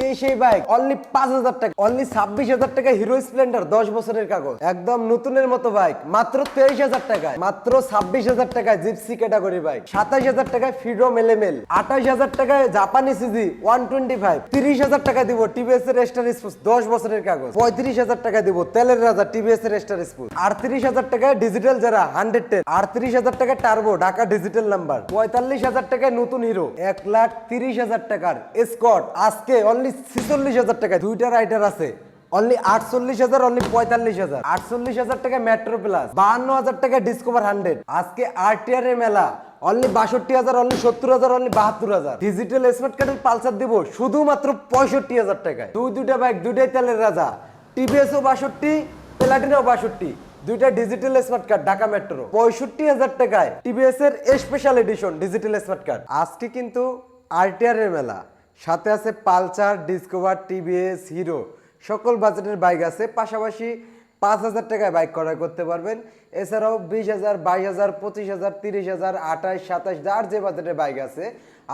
এই সেই bike only পাঁচ হাজার টাকা অনলি ছাব্বিশ হাজার টাকা হিরো স্প্লেন্ডার দশ বছরের কাগজ। একদম নতুনের মতো বাইক মাত্র তেইশ হাজার টাকায়, মাত্র ছাব্বিশ হাজার টাকায় জিপসি ক্যাটাগরি বাইক সাতাশ হাজার টাকায় ফ্রিডম এলএমএল আঠাশ হাজার টাকায় জাপানি সিজি ওয়ান টোয়েন্টি ফাইভ তিরিশ হাজার টাকা দিব টিভিএস এর স্টার স্পোর্টস দশ বছরের কাগজ। পঁয়ত্রিশ হাজার টাকা দিব তেলের রাজা টিভিএস এর স্টার স্পোর্টস আটত্রিশ হাজার টাকায় ডিজিটাল যারা হান্ড্রেড টেন আটত্রিশ হাজার টাকা টার্বো ঢাকা ডিজিটাল নাম্বার পঁয়তাল্লিশ হাজার টাকায় নতুন হিরো এক লাখ তিরিশ হাজার টাকার স্কট আজকে অনলি ছিচল্লিশ হাজার টাকায় দুইটা রাইডার আছে। অনলি আটচল্লিশ হাজার অনলি পঁয়তাল্লিশ হাজার। আটচল্লিশ হাজার টাকা মেট্রো প্লাস বাহান্ন হাজার টাকা ডিসকভার হান্ড্রেড আজকে আরটিআর এর মেলা অনলি বাষট্টি হাজার অনলি সত্তর হাজার অনলি বাহাত্তর হাজার। ডিজিটাল স্মার্ট কার্ডের পালসার দিব শুধুমাত্র পঁয়ষট্টি হাজার টাকায়। দুই দুইটা বাইক দুইটাই তেলের রাজা। টিভিএসও বাষট্টি প্লাটিনাও বাষট্টি। দুইটা digital smart card Dhaka metro পঁয়ষট্টি হাজার টাকায় টিভিএস এর special edition digital smart card আজকে কিন্তু আরটিআর এর মেলা। সাথে আছে পালসার, ডিসকভার, টিভিএস, হিরো। সকল বাজেটের বাইক আছে, পাশাপাশি পাঁচ হাজার টাকায় বাইক ক্রয় করতে পারবেন। এছাড়াও বিশ হাজার, বাইশ হাজার, পঁচিশ হাজার, তিরিশ হাজার, আঠাশ, সাতাশ, যার যে বাজেটের বাইক আছে,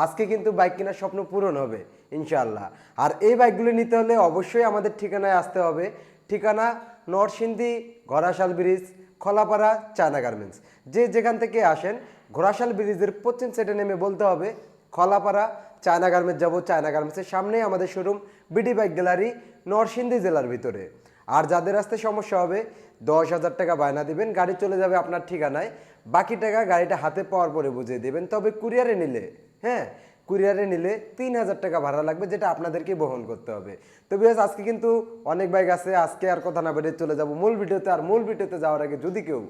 আজকে কিন্তু বাইক কেনার স্বপ্ন পূরণ হবে, ইনশাআল্লাহ। আর এই বাইকগুলি নিতে হলে অবশ্যই আমাদের ঠিকানায় আসতে হবে। ঠিকানা Narsingdi, Ghorashal bridge, Khalapara, China garments. যে যেখান থেকে আসেন, ঘোড়াশাল ব্রিজের পশ্চিম সাইডে নেমে বলতে হবে, খলাপাড়া চায়না গার্মেন্টস যাব চায়না গার্মেন্টসের সামনেই আমাদের showroom BD bike gallery Narsingdi জেলার ভিতরে। আর যাদের আসতে সমস্যা হবে, দশ হাজার টাকা বায়না দিবেন, গাড়ি চলে যাবে আপনার ঠিকানায়। বাকি টাকা গাড়িটা হাতে পাওয়ার পরে বুঝিয়ে দেবেন, তবে কুরিয়ারে নিলে হ্যাঁ কুরিয়ারে নিলে তিন হাজার টাকা ভাড়া লাগবে, যেটা আপনাদেরকে বহন করতে হবে। তো বিকজ আজকে কিন্তু অনেক বাইক আছে, আজকে আর কথা না বেরিয়ে চলে যাব মূল ভিডিওতে, আর মূল ভিডিওতে যাওয়ার আগে যদি কেউ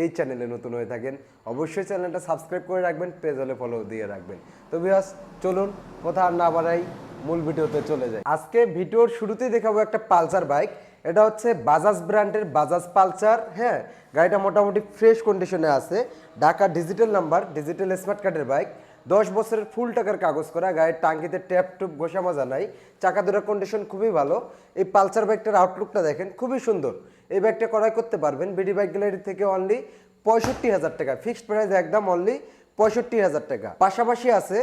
এই চ্যানেলে নতুন হয়ে থাকেন, অবশ্যই চ্যানেলটা সাবস্ক্রাইব করে রাখবেন, পেজ হলে ফলো দিয়ে রাখবেন। তো বিহাস চলুন, কথা আর না বাড়াই, মূল ভিডিওতে চলে যাই। আজকে ভিডিওর শুরুতেই দেখাবো একটা পালসার বাইক। এটা হচ্ছে বাজাজ ব্র্যান্ডের বাজাজ পালসার হ্যাঁ? গাড়িটা মোটামুটি ফ্রেশ কন্ডিশনে আছে। Dhaka digital number digital smart কার্ডের বাইক। দশ বছরের ফুল টাকার কাগজ করা, গায়ের টাঙ্কিতে ট্যাপ টুপ ঘষা মাজা নাই, চাকা দুটার কন্ডিশন খুবই ভালো। এই পালসার বাইকটার আউটলুকটা দেখেন, খুবই সুন্দর। এই বাইকটা ক্রয় করতে পারবেন বিডি বাইক গ্যালারি থেকে অনলি পঁয়ষট্টি হাজার টাকা। ফিক্সড প্রাইস একদম অনলি পঁয়ষট্টি হাজার টাকা। পাশাপাশি আছে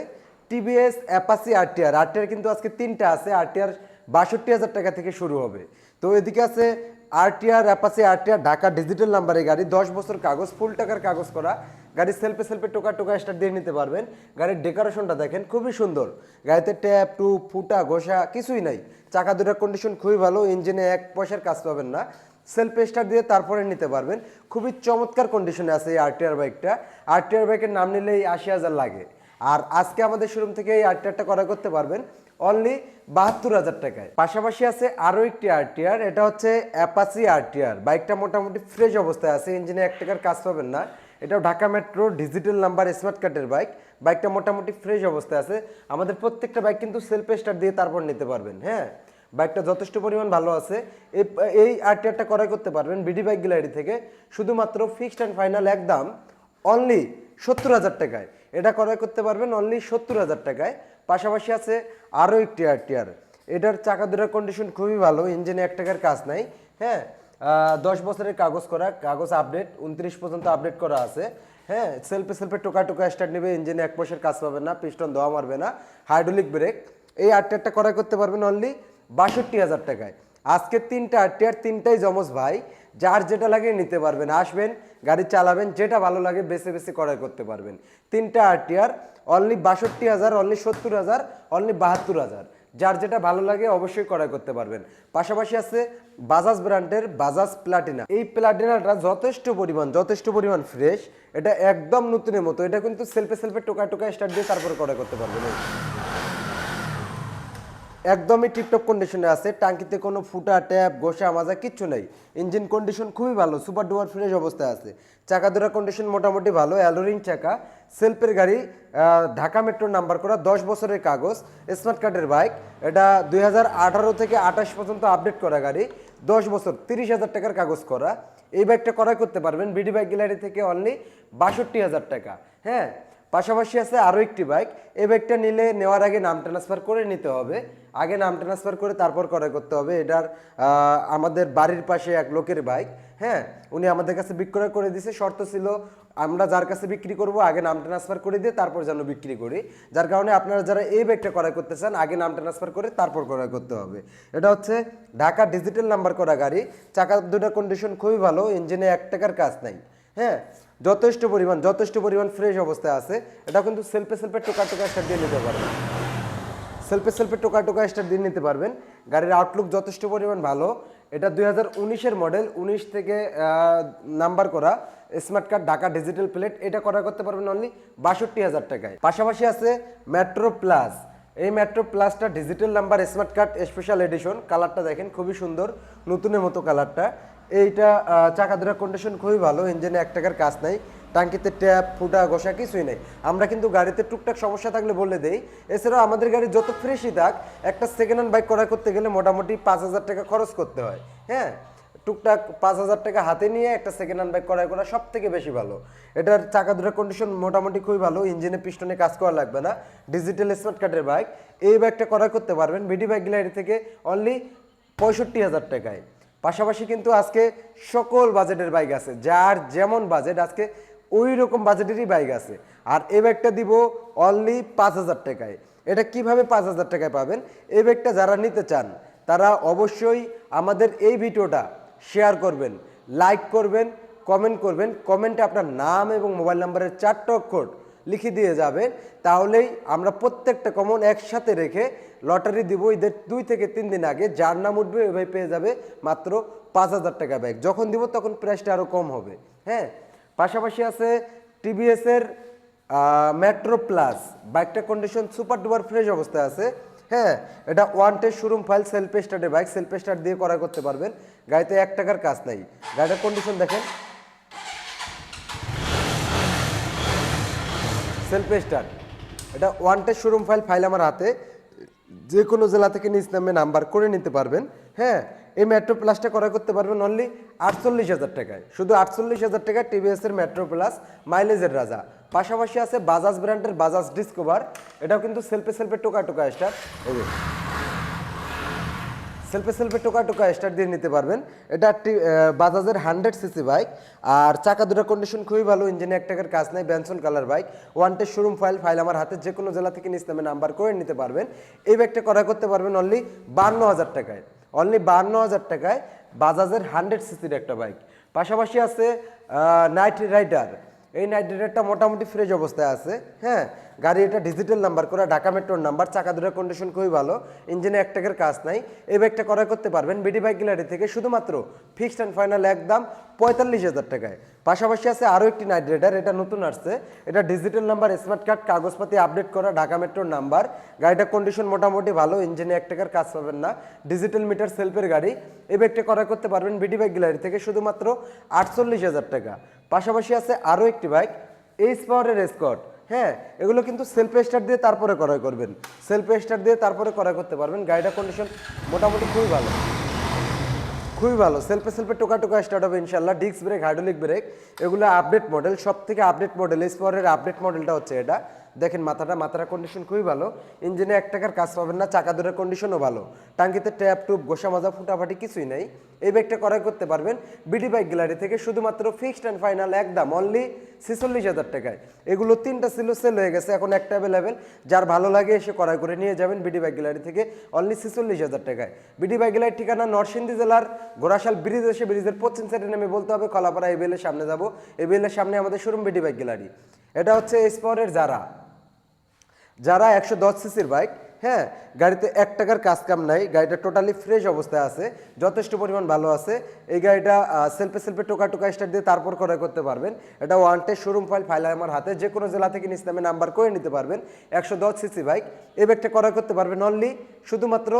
টিভিএস অ্যাপাসি আরটিআর আরটিআর কিন্তু আজকে তিনটা আছে আরটিআর বাষট্টি হাজার টাকা থেকে শুরু হবে। তো এদিকে আছে RTR Apache RTR Dhaka digital নাম্বারের গাড়ি, দশ বছর কাগজ, ফুল টাকার কাগজ করা। গাড়ি সেলফে সেলফে টোকা টোকা স্টার্ট দিয়ে নিতে পারবেন। গাড়ির ডেকোরেশনটা দেখেন, খুবই সুন্দর। গাড়িতে ট্যাপ টুপ ফুটা, ঘোষা কিছুই নাই। চাকা দুটার কন্ডিশন খুবই ভালো ইঞ্জিনে এক পয়সার কাজ পাবেন না। সেলফ স্টার দিয়ে তারপরে নিতে পারবেন। খুবই চমৎকার কন্ডিশনে আছে এই আরটিআর বাইকটা আরটিআর বাইকের নাম নিলেই আশি হাজার লাগে। আর আজকে আমাদের শোরুম থেকে এই আরটিআরটা করা করতে পারবেন অনলি বাহাত্তর হাজার টাকায়। পাশাপাশি আছে আরও একটি আরটিআর এটা হচ্ছে অ্যাপাসি আরটিআর বাইকটা মোটামুটি ফ্রেশ অবস্থায় আছে ইঞ্জিনে এক টাকার কাজ পাবেন না। এটাও Dhaka metro digital number smart কার্ডের বাইক বাইকটা মোটামুটি ফ্রেশ অবস্থায় আছে। আমাদের প্রত্যেকটা বাইক কিন্তু সেলফ স্টার দিয়ে তারপর নিতে পারবেন হ্যাঁ? বাইকটা যথেষ্ট পরিমাণ ভালো আছে। এই- আরটিআরটা ক্রয় করতে পারবেন বিডি বাইক গ্যালারি থেকে। শুধুমাত্র ফিক্সড অ্যান্ড ফাইনাল একদম অনলি সত্তর হাজার টাকায়। এটা ক্রয় করতে পারবেন অনলি সত্তর হাজার টাকায়। পাশাপাশি আছে আরও একটি আরটিআর এটার চাকা দুটার কন্ডিশন খুবই ভালো ইঞ্জিনে এক টাকার কাজ নাই হ্যাঁ? দশ বছরের কাগজ করা, কাগজ আপডেট উনত্রিশ পর্যন্ত আপডেট করা আছে। হ্যাঁ সেলফে সেলফে টোকা টোকা স্টার্ট নেবে ইঞ্জিনে এক পয়সার কাজ পাবে না পিস্টন দেওয়া মারবে না হাইড্রোলিক ব্রেক এই আরটিআরটা ক্রয় করতে পারবেন অনলি বাষট্টি হাজার টাকায়। আজকে তিনটা আরটিআর তিনটাই জমজ ভাই, যার যেটা লাগে নিতে পারবেন। আসবেন, গাড়ি চালাবেন, যেটা ভালো লাগে বেছে বেছে ক্রয় করতে পারবেন। তিনটা আরটিআর অনলি বাষট্টি হাজার অনলি সত্তর হাজার অনলি বাহাত্তর হাজার। যার যেটা ভালো লাগে অবশ্যই ক্রয় করতে পারবেন। পাশাপাশি আছে বাজাজ ব্র্যান্ডের বাজাজ প্লাটিনা এই প্লাটিনাটা যথেষ্ট পরিমাণ যথেষ্ট পরিমাণ ফ্রেশ এটা একদম নতুনের মতো। এটা কিন্তু সেলফে সেলফে টোকা টোকা স্টার্ট দিয়ে তারপর ক্রয় করতে পারবেন। একদমই টিপটপ কন্ডিশনে আছে, টাঙ্কিতে কোনো ফুটা, ট্যাপ গোসা মাজা কিচ্ছু নেই। ইঞ্জিন কন্ডিশন খুবই ভালো সুপার ডুয়ার ফ্রেশ অবস্থায় আছে। চাকা দুরা কন্ডিশন মোটামুটি ভালো অ্যালোরিং চাকা সেলফের গাড়ি ঢাকা মেট্রো নাম্বার করা, দশ বছরের কাগজ স্মার্ট কার্ডের বাইক এটা দুই হাজার আঠারো থেকে আঠাশ পর্যন্ত আপডেট করা গাড়ি, দশ বছর, তিরিশ হাজার টাকার কাগজ করা। এই বাইকটা ক্রয় করতে পারবেন বিডি বাইক গ্যালারি থেকে অনলি বাষট্টি হাজার টাকা হ্যাঁ? পাশাপাশি আছে আরও একটি বাইক এই বাইকটা নিলে নেওয়ার আগে নাম ট্রান্সফার করে নিতে হবে। আগে নাম ট্রান্সফার করে তারপর ক্রয় করতে হবে। এটার আমাদের বাড়ির পাশে এক লোকের বাইক হ্যাঁ? উনি আমাদের কাছে বিক্রয় করে দিছে। শর্ত ছিল, আমরা যার কাছে বিক্রি করব, আগে নাম ট্রান্সফার করে দিয়ে তারপর যেন বিক্রি করি। যার কারণে আপনারা যারা এই ব্যাগটা ক্রয় করতে চান, আগে নাম ট্রান্সফার করে তারপর ক্রয় করতে হবে। এটা হচ্ছে ঢাকা ডিজিটাল নাম্বার করা গাড়ি। চাকা দুটা কন্ডিশন খুবই ভালো। ইঞ্জিনে এক টাকার কাজ নাই হ্যাঁ? যথেষ্ট পরিমাণ যথেষ্ট পরিমাণ ফ্রেশ অবস্থায় আছে। এটা কিন্তু সেলফে সেলফে টোকা টোকা স্টার্ট দিয়ে নিতে পারবেন। সেলফে সেলফে টোকা টোকা স্টার দিয়ে নিতে পারবেন। গাড়ির আউটলুক যথেষ্ট পরিমাণ ভালো। এটা দুই হাজার উনিশের মডেল উনিশ থেকে নাম্বার করা smart card Dhaka digital plate এটা করা করতে পারবেন অনলি বাষট্টি হাজার টাকায়। পাশাপাশি আছে মেট্রো প্লাস এই মেট্রো প্লাসটা digital number smart card special edition কালারটা দেখেন, খুবই সুন্দর, নতুনের মতো কালারটা এইটা চাকা দুটা কন্ডিশন খুবই ভালো ইঞ্জিনে এক টাকার কাজ নাই টাঙ্কিতে ট্যাপ, ফুটা, ঘষা কিছুই নেই। আমরা কিন্তু গাড়িতে টুকটাক সমস্যা থাকলে বলে দেই। এছাড়াও আমাদের গাড়ি যত ফ্রেশই থাক, একটা সেকেন্ড হ্যান্ড বাইক করা করতে গেলে মোটামুটি পাঁচ হাজার টাকা খরচ করতে হয় হ্যাঁ? টুকটাক পাঁচ হাজার টাকা হাতে নিয়ে একটা সেকেন্ড হ্যান্ড বাইক করাই করা সব থেকে বেশি ভালো। এটার চাকা দুটার কন্ডিশন মোটামুটি খুবই ভালো ইঞ্জিনে পিস্টনে কাজ করা লাগবে না। ডিজিটাল স্মার্ট কার্ডের বাইক এই বাইকটা করা করতে পারবেন বিডি বাইক গ্যালারি থেকে অনলি পঁয়ষট্টি হাজার টাকায়। পাশাপাশি কিন্তু আজকে সকল বাজেটের বাইক আছে। যার যেমন বাজেট, আজকে ওই রকম বাজেটেরই বাইক আছে। আর এই ব্যাগটা দিব অনলি পাঁচ হাজার টাকায়। এটা কীভাবে পাঁচ হাজার টাকায় পাবেন? এই ব্যাগটা যারা নিতে চান, তারা অবশ্যই আমাদের এই ভিডিওটা শেয়ার করবেন লাইক করবেন কমেন্ট করবেন। কমেন্টে আপনার নাম এবং মোবাইল নাম্বারের চারটা অক্ষর লিখে দিয়ে যাবেন, তাহলেই আমরা প্রত্যেকটা কমন একসাথে রেখে লটারি দিব। ঈদের দুই থেকে তিন দিন আগে যার নাম উঠবে ওই পেয়ে যাবে মাত্র পাঁচ হাজার টাকা ব্যাগ। যখন দিব তখন প্রাইসটা আরও কম হবে। হ্যাঁ পাশাপাশি আছে টিভিএসের মেট্রো প্লাস বাইকটা কন্ডিশন সুপার ডুপার ফ্রেশ অবস্থায় আছে। হ্যাঁ এটা one test showroom file self স্টার্টের bike self start দিয়ে করা করতে পারবেন। গাড়িতে এক টাকার কাজ নাই। গাড়িটার কন্ডিশন দেখেন সেলফ স্টার্ট এটা one test showroom file file আমার হাতে। যে কোনো জেলা থেকে নিজ নামে নাম্বার করে নিতে পারবেন। হ্যাঁ এই মেট্রো প্লাসটা করা করতে পারবেন অনলি আটচল্লিশ হাজার টাকায়। শুধু আটচল্লিশ হাজার টাকায় টিভিএসের মেট্রো প্লাস মাইলেজের রাজা। পাশাপাশি আছে বাজাজ ব্র্যান্ডের বাজাজ ডিসকভার এটাও কিন্তু সেলফে সেলফে টোকা টোকা স্টার সেলফে সেলফে টোকা টোকা স্টার্ট দিয়ে নিতে পারবেন। এটা একটি বাজাজের হান্ড্রেড সিসি বাইক আর চাকা দুটো কন্ডিশন খুবই ভালো ইঞ্জিনে এক টাকার কাজ নাই ব্যানসন colour bike one test showroom file file আমার হাতে, যে কোনো জেলা থেকে নিজ নামে নাম্বার করে নিতে পারবেন। এই বাইকটা করা করতে পারবেন অনলি বান্ন হাজার টাকায়। অনলি বান্ন হাজার টাকায় বাজাজের হান্ড্রেড সিসির একটা বাইক পাশাপাশি আছে নাইট রাইডার এই নাইট রাইডারটা মোটামুটি ফ্রেশ অবস্থায় আছে হ্যাঁ? গাড়ি এটা ডিজিটাল নাম্বার করা, ঢাকা মেট্রোর নাম্বার চাকা দুটার কন্ডিশন খুবই ভালো ইঞ্জিনে এক টাকার কাজ নাই। এই বাইকটা করা করতে পারবেন বিডি বাইক গ্যালারি থেকে, শুধুমাত্র ফিক্সড অ্যান্ড ফাইনাল একদম পঁয়তাল্লিশ হাজার টাকায়। পাশাপাশি আছে আরও একটি নাইট এটা নতুন আসছে। এটা ডিজিটাল নাম্বার স্মার্ট কার্ড কাগজপাতি আপডেট করা, ঢাকা মেট্রোর নাম্বার গাড়িটার কন্ডিশন মোটামুটি ভালো ইঞ্জিনে এক টাকার কাজ পাবেন না। ডিজিটাল মিটার সেলফের গাড়ি। এই বাইকটা করা করতে পারবেন বিডি বাইক গ্যালারি থেকে, শুধুমাত্র আটচল্লিশ হাজার টাকা। পাশাপাশি আছে আরও একটি বাইক এইচ পাওয়ারের স্কট হ্যাঁ এগুলো কিন্তু সেলফ স্টার দিয়ে তারপরে ক্রয় করবেন। সেলফ স্টার দিয়ে তারপরে ক্রয় করতে পারবেন। গাড়িটার কন্ডিশন মোটামুটি খুবই ভালো। খুবই ভালো। সেলফে সেলফে টোকা টোকা স্টার্ট হবে ইনশাল্লাহ। ডিস্ক ব্রেক হাইড্রোলিক ব্রেক এগুলো আপডেট মডেল সব থেকে আপডেট মডেল স্পরের আপডেট মডেলটা হচ্ছে এটা। দেখেন মাথাটা মাথাটা কন্ডিশন খুবই ভালো। ইঞ্জিনে এক টাকার কাজ পাবেন না, চাকা দুটার কন্ডিশনও ভালো। টাঙ্কিতে ট্যাপ টুপ গোসা মাজা, ফুটাফাটি কিছুই নেই। এই বাইকটা ক্রয় করতে পারবেন বিডি বাইক গ্যালারি থেকে, শুধুমাত্র ফিক্সড অ্যান্ড ফাইনাল একদম অনলি ছেচল্লিশ হাজার টাকায়। এগুলো তিনটা ছিল সেল হয়ে গেছে, এখন একটা অ্যাভেলেবেল যার ভালো লাগে এসে ক্রয় করে নিয়ে যাবেন বিডি বাইক গ্যালারি থেকে অনলি ছেচল্লিশ হাজার টাকায়। বিডি বাইক গ্যালারির ঠিকানা নরসিংদী জেলার গোরাশাল ব্রিজ এসে ব্রিজের পশ্চিম সাইডে নেমে বলতে হবে, কলাপাড়া এবিএলের সামনে যাব। এবিএলের সামনে আমাদের শোরুম বিডি বাইক গ্যালারি এটা হচ্ছে স্পরের যারা। যারা একশো দশ সিসির বাইক হ্যাঁ গাড়িতে এক টাকার কাজ কাম নাই, গাড়িটা টোটালি ফ্রেশ অবস্থায় আছে, যথেষ্ট পরিমাণ ভালো আছে। এই গাড়িটা সেলফে সেলফে টোকা টোকা স্টার্ট দিয়ে তারপর ক্রয় করতে পারবেন। এটা one test showroom file file আমার হাতে যে কোনো জেলা থেকে নিজ নামে নাম্বার করে নিতে পারবেন। একশো দশ সিসি বাইক এই ব্যাগটা ক্রয় করতে পারবেন অনলি শুধুমাত্র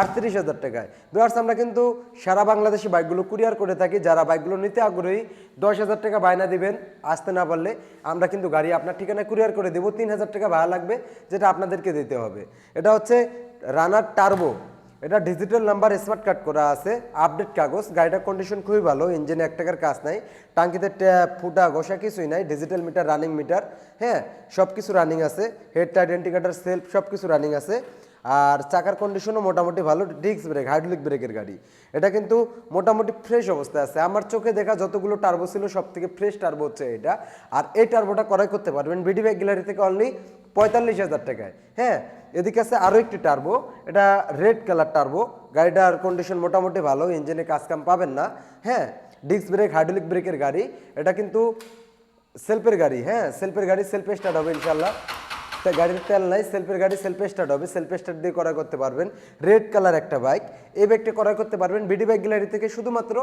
আটত্রিশ হাজার টাকায়। দুয়ার্স আমরা কিন্তু সারা বাংলাদেশে বাইকগুলো কুরিয়ার করে থাকি। যারা বাইকগুলো নিতে আগ্রহী, দশ হাজার টাকা বায়না দিবেন, আসতে না পারলে আমরা কিন্তু গাড়ি আপনার ঠিকানায় কুরিয়ার করে দেবো। তিন হাজার টাকা ভাড়া লাগবে, যেটা আপনাদেরকে দিতে হবে। এটা হচ্ছে রানার টার্বো। এটা ডিজিটাল নাম্বার স্মার্ট কার্ড করা আছে আপডেট কাগজ। গাড়িটার কন্ডিশন খুবই ভালো ইঞ্জিনে এক টাকার কাজ নাই টাঙ্কিতে ট্যাপ ফুটা ঘষা কিছুই নাই ডিজিটাল মিটার রানিং মিটার হ্যাঁ সব কিছু রানিং আছে হেড আইডেন্টি ইন্ডিকেটার সেলফ সব কিছু রানিং আছে। আর চাকার কন্ডিশনও মোটামুটি ভালো ডিস্ক ব্রেক হাইড্রোলিক ব্রেকের গাড়ি। এটা কিন্তু মোটামুটি ফ্রেশ অবস্থায় আছে। আমার চোখে দেখা যতগুলো টার্বো ছিল সব থেকে ফ্রেশ টার্বো হচ্ছে এটা। আর এই টার্বোটা ক্রয় করতে পারবেন বিডি ব্যাগ গ্যালারি থেকে অনলি পঁয়তাল্লিশ হাজার টাকায়। হ্যাঁ এদিকে আছে আরও একটি টার্বো এটা রেড কালার টার্বো গাড়িটার কন্ডিশন মোটামুটি ভালো ইঞ্জিনে কাজ কাম পাবেন না। হ্যাঁ ডিস্ক ব্রেক হাইড্রোলিক ব্রেকের গাড়ি। এটা কিন্তু সেলফের গাড়ি। হ্যাঁ সেলফের গাড়ি সেলফে স্টার্ট হবে ইনশাল্লাহ তা গাড়ির তেল নাই সেলফের গাড়ি সেলফে স্টার্ট হবে সেলফে স্টার্ট দিয়ে করা করতে পারবেন। রেড কালার একটা বাইক এই বাইকটা করা করতে পারবেন বিডি বাইক গ্যালারি থেকে শুধুমাত্র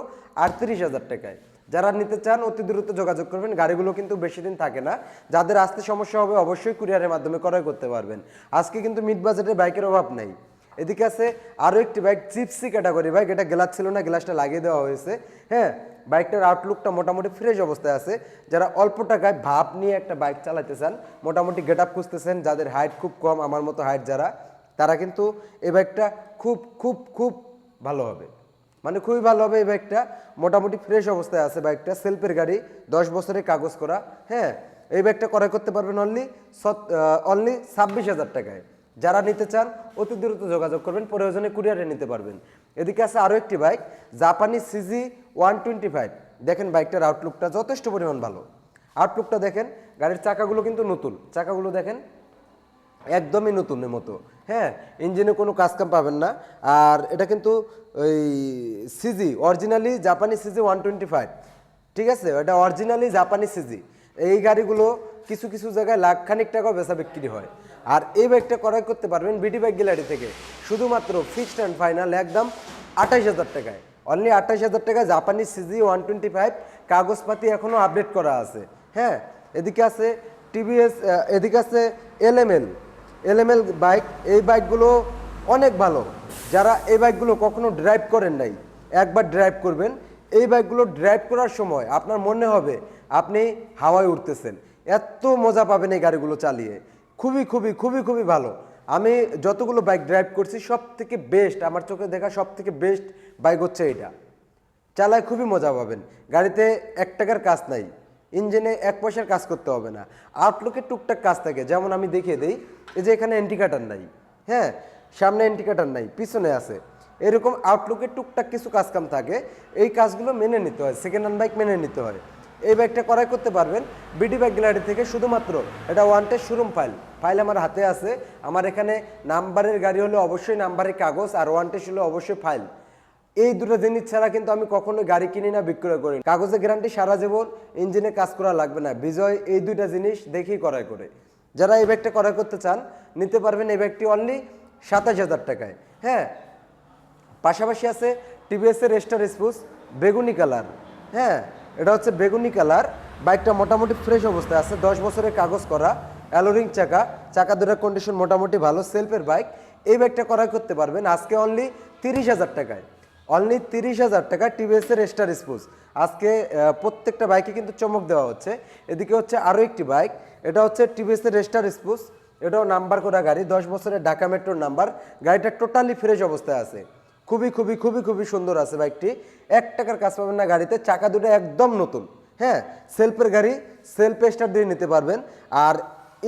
আটত্রিশ হাজার টাকায়। যারা নিতে চান, অতি দ্রুত যোগাযোগ করবেন, গাড়িগুলো কিন্তু বেশি দিন থাকে না। যাদের আসতে সমস্যা হবে, অবশ্যই কুরিয়ারের মাধ্যমে ক্রয় করতে পারবেন। আজকে কিন্তু মিড বাজেটে বাইকের অভাব নেই। এদিকে আছে আরও একটি বাইক চিপসি ক্যাটাগরি বাইক এটা গ্লাস ছিল না গ্লাসটা লাগিয়ে দেওয়া হয়েছে। হ্যাঁ বাইকটার আউটলুকটা মোটামুটি ফ্রেশ অবস্থায় আছে। যারা অল্প টাকায় ভাব নিয়ে একটা বাইক চালাতে চান, মোটামুটি গেট আপ খুঁজতেছেন, যাদের হাইট খুব কম, আমার মতো হাইট যারা, তারা কিন্তু এই বাইকটা খুব খুব খুব ভালো হবে। মানে খুবই ভালো হবে এই বাইকটা মোটামুটি ফ্রেশ অবস্থায় আছে বাইকটা সেলফের গাড়ি, দশ বছরের কাগজ করা। হ্যাঁ এই বাইকটা ক্রয় করতে পারবেন অনলি অনলি ছাব্বিশ হাজার টাকায়। যারা নিতে চান, অতি দ্রুত যোগাযোগ করবেন, প্রয়োজনে কুরিয়ারে নিতে পারবেন। এদিকে আছে আরও একটি বাইক জাপানি সিজি ওয়ান টোয়েন্টি ফাইভ দেখেন বাইকটার আউটলুকটা যথেষ্ট পরিমাণ ভালো। আউটলুকটা দেখেন, গাড়ির চাকাগুলো কিন্তু নতুন। চাকাগুলো দেখেন, একদমই নতুনের মতো। হ্যাঁ ইঞ্জিনে কোনো কাজ কাম পাবেন না। আর এটা কিন্তু ওই সিজি অরিজিনালি জাপানি সিজি ওয়ান টোয়েন্টি ফাইভ ঠিক আছে? এটা অরিজিনালি জাপানি সিজি এই গাড়িগুলো কিছু কিছু জায়গায় লাখ খানিক টাকাও বেচা বিক্রি হয়। আর এই বাইকটা ক্রয় করতে পারবেন বিডি বাইক গ্যালারি থেকে। শুধুমাত্র ফিক্সড অ্যান্ড ফাইনাল একদম আঠাশ হাজার টাকায়। অনলি আঠাশ হাজার টাকায় জাপানি সিজি ওয়ান টোয়েন্টি ফাইভ কাগজপাতি এখনও আপডেট করা আছে। হ্যাঁ এদিকে আছে টিভিএস এদিকে আছে এলএমএল এলএমএল বাইক এই বাইকগুলো অনেক ভালো। যারা এই বাইকগুলো কখনো ড্রাইভ করেন নাই, একবার ড্রাইভ করবেন। এই বাইকগুলো ড্রাইভ করার সময় আপনার মনে হবে আপনি হাওয়ায় উঠতেছেন। এত মজা পাবেন এই গাড়িগুলো চালিয়ে। খুবই খুবই খুবই খুবই ভালো। আমি যতগুলো বাইক ড্রাইভ করছি সব থেকে বেস্ট আমার চোখে দেখা সব থেকে বেস্ট বাইক হচ্ছে এটা। চালায় খুবই মজা পাবেন। গাড়িতে এক টাকার কাজ নাই। ইঞ্জিনে এক পয়সার কাজ করতে হবে না। আউটলুকে টুকটাক কাজ থাকে। যেমন আমি দেখিয়ে দিই, এই যে এখানে এন্টিকাটার নাই। হ্যাঁ সামনে এন্টিকাটার নাই, পিছনে আছে। এরকম আউটলুকে টুকটাক কিছু কাজ কাম থাকে। এই কাজগুলো মেনে নিতে হয়। সেকেন্ড হ্যান্ড বাইক মেনে নিতে হয়। এই ব্যাগটা ক্রয় করতে পারবেন। বিডি ব্যাগ গ্যালারি থেকে শুধুমাত্র এটা one test showroom file. File আমার হাতে আছে। আমার এখানে নাম্বারের গাড়ি হলে অবশ্যই নাম্বারের কাগজ আর ওয়ান টেস্ট হলে অবশ্যই ফাইল। এই দুটো জিনিস ছাড়া কিন্তু আমি কখনো গাড়ি কিনি না, বিক্রয় করি। কাগজে গ্যারান্টি সারা জীবন ইঞ্জিনে কাজ করা লাগবে না। বিজয়, এই দুইটা জিনিস দেখেই ক্রয় করে। যারা এই ব্যাগটা ক্রয় করতে চান, নিতে পারবেন এই ব্যাগটি অনলি সাতাশ হাজার টাকায়। হ্যাঁ? পাশাপাশি আছে টিভিএস এর স্টার স্পুস বেগুনি কালার হ্যাঁ? এটা হচ্ছে বেগুনি কালার। বাইকটা মোটামুটি ফ্রেশ অবস্থায় আছে। দশ বছরের কাগজ করা অ্যালোরিং চাকা। চাকা দুটার কন্ডিশন মোটামুটি ভালো সেলফের বাইক এই বাইকটা ক্রয় করতে পারবেন আজকে অনলি তিরিশ হাজার টাকায়। অনলি তিরিশ হাজার টাকা টিভিএস এর স্টার স্পুস আজকে প্রত্যেকটা বাইকে কিন্তু চমক দেওয়া হচ্ছে। এদিকে হচ্ছে আরও একটি বাইক এটা হচ্ছে টিভিএস এর স্টার স্পুস এটাও নাম্বার করা গাড়ি, দশ বছরের ঢাকা মেট্রোর নাম্বার। গাড়িটা টোটালি ফ্রেশ অবস্থায় আছে। খুবই খুবই খুবই খুবই সুন্দর আছে বাইকটি। এক টাকার কাজ পাবেন না গাড়িতে, চাকা দুটো একদম নতুন। হ্যাঁ সেলফের গাড়ি, সেলফ স্টার দিয়ে নিতে পারবেন। আর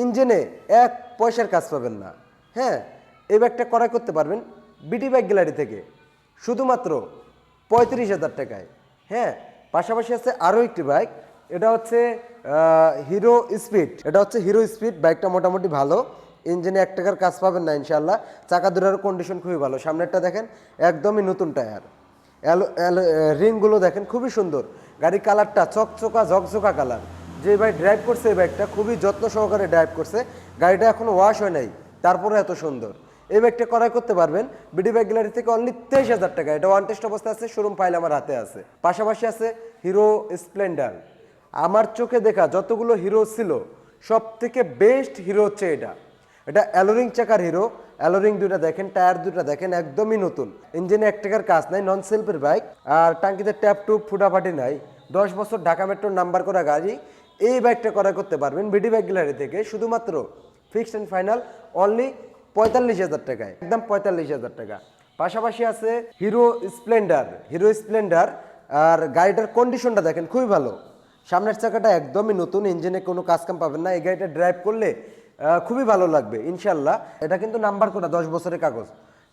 ইঞ্জিনে এক পয়সার কাজ পাবেন না। হ্যাঁ এই ব্যাগটা ক্রয় করতে পারবেন বিটি বাইক গ্যালারি থেকে। শুধুমাত্র পঁয়ত্রিশ হাজার টাকায়। হ্যাঁ পাশাপাশি আছে আরও একটি বাইক। এটা হচ্ছে হিরো স্পিড। এটা হচ্ছে হিরো স্পিড। বাইকটা মোটামুটি ভালো। ইঞ্জিনে এক টাকার কাজ পাবেন না ইনশাল্লাহ চাকা দুটার কন্ডিশন খুবই ভালো। সামনেরটা দেখেন, একদমই নতুন টায়ার। অ্যালো রিংগুলো দেখেন, খুবই সুন্দর। গাড়ির কালারটা চকচকা, ঝকঝকা কালার। যে ভাই ড্রাইভ করছে এই বাইকটা খুবই যত্ন সহকারে ড্রাইভ করছে। গাড়িটা এখনও ওয়াশ হয় নাই, তারপরে এত সুন্দর। এই বাইকটা ক্রয় করতে পারবেন বিডি বাইক গ্যালারি থেকে অনলি তেইশ হাজার টাকা। এটা ওয়ান টেস্ট অবস্থা আছে শোরুম ফাইল আমার হাতে আছে। পাশাপাশি আছে হিরো স্প্লেন্ডার আমার চোখে দেখা যতগুলো হিরো ছিল সব থেকে বেস্ট হিরো হচ্ছে এটা। এটা অ্যালোরিং চাকার হিরো অ্যালোরিং দুটা দেখেন টায়ার দুটা দেখেন, একদমই নতুন। ইঞ্জিনে এক টাকার কাজ নাই নন সেলফের বাইক আর টাঙ্কিতে ট্যাপ টুপ ফুটাফাটি নাই। দশ বছর ঢাকা মেট্রোর নাম্বার করা গাড়ি, এই বাইকটা ক্রয় করতে পারবেন বিডি বাইক গ্যালারি থেকে, শুধুমাত্র ফিক্সড অ্যান্ড ফাইনাল অনলি পঁয়তাল্লিশ হাজার টাকায়, একদম পঁয়তাল্লিশ হাজার টাকা। পাশাপাশি আছে হিরো স্প্লেন্ডার হিরো স্প্লেন্ডার আর গাড়িটার কন্ডিশনটা দেখেন, খুবই ভালো। সামনের চাকাটা একদমই নতুন ইঞ্জিনে কোনো কাজ কাম পাবেন না, এই গাড়িটা ড্রাইভ করলে খুবই ভালো লাগবে ইনশাল্লাহ এটা কিন্তু নাম্বার করা দশ বছরের কাগজ।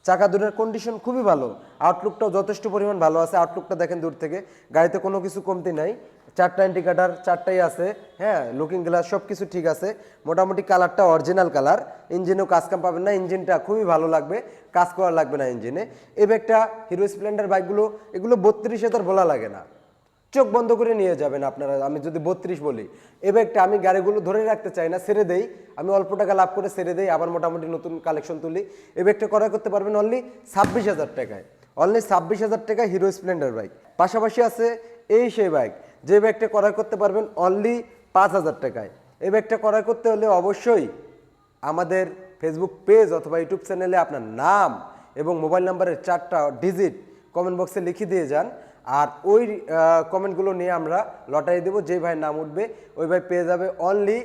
চাকা দুটার কন্ডিশন খুবই ভালো। আউটলুকটাও যথেষ্ট পরিমাণ ভালো আছে। আউটলুকটা দেখেন দূর থেকে। গাড়িতে কোনো কিছু কমতি নাই। চারটা ইন্ডিকেটার চারটাই আছে। হ্যাঁ লুকিং গ্লাস সব কিছু ঠিক আছে। মোটামুটি কালারটা অরিজিনাল কালার ইঞ্জিনেও কাজ কাম পাবেন না। ইঞ্জিনটা খুবই ভালো লাগবে। কাজ করা লাগবে না ইঞ্জিনে এই ব্যাগটা হিরো স্প্লেন্ডার বাইকগুলো এগুলো বত্রিশ হাজার বলা লাগে না। চোখ বন্ধ করে নিয়ে যাবেন আপনারা। আমি যদি বত্রিশ বলি এ ব্যাগটা আমি গাড়িগুলো ধরে রাখতে চাই না, ছেড়ে দেই। আমি অল্প টাকা লাভ করে ছেড়ে দেই, আবার মোটামুটি নতুন কালেকশন তুলি। এ ব্যাগটা ক্রয় করতে পারবেন অনলি ছাব্বিশ হাজার টাকায়। অনলি ছাব্বিশ হাজার টাকায় হিরো স্প্লেন্ডার বাইক পাশাপাশি আছে এই সেই বাইক যে ব্যাগটা ক্রয় করতে পারবেন অনলি পাঁচ হাজার টাকায়। এই ব্যাগটা ক্রয় করতে হলে অবশ্যই আমাদের ফেসবুক পেজ অথবা ইউটিউব চ্যানেলে আপনার নাম এবং মোবাইল নাম্বারের চারটা ডিজিট কমেন্ট বক্সে লিখে দিয়ে যান। আর ওই কমেন্টগুলো নিয়ে আমরা লটারি দেবো। যে ভাই নাম উঠবে, ওই ভাই পেয়ে যাবে অনলি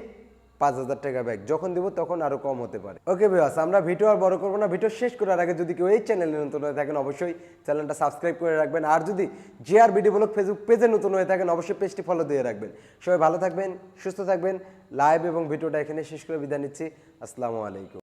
পাঁচ হাজার টাকা ব্যাগ যখন দেবো তখন আরও কম হতে পারে। ওকে বিয়াস আমরা ভিডিও আর বড় করব না। ভিডিও শেষ করার আগে যদি কেউ এই চ্যানেলে নতুন হয়ে থাকেন, অবশ্যই চ্যানেলটা সাবস্ক্রাইব করে রাখবেন। আর যদি জিআর ভিডিও ব্লগ ফেসবুক পেজে নতুন হয়ে থাকেন, অবশ্যই পেজটি ফলো দিয়ে রাখবেন। সবাই ভালো থাকবেন, সুস্থ থাকবেন। লাইভ এবং ভিডিওটা এখানে শেষ করে বিদায় নিচ্ছি। আসসালামু আলাইকুম।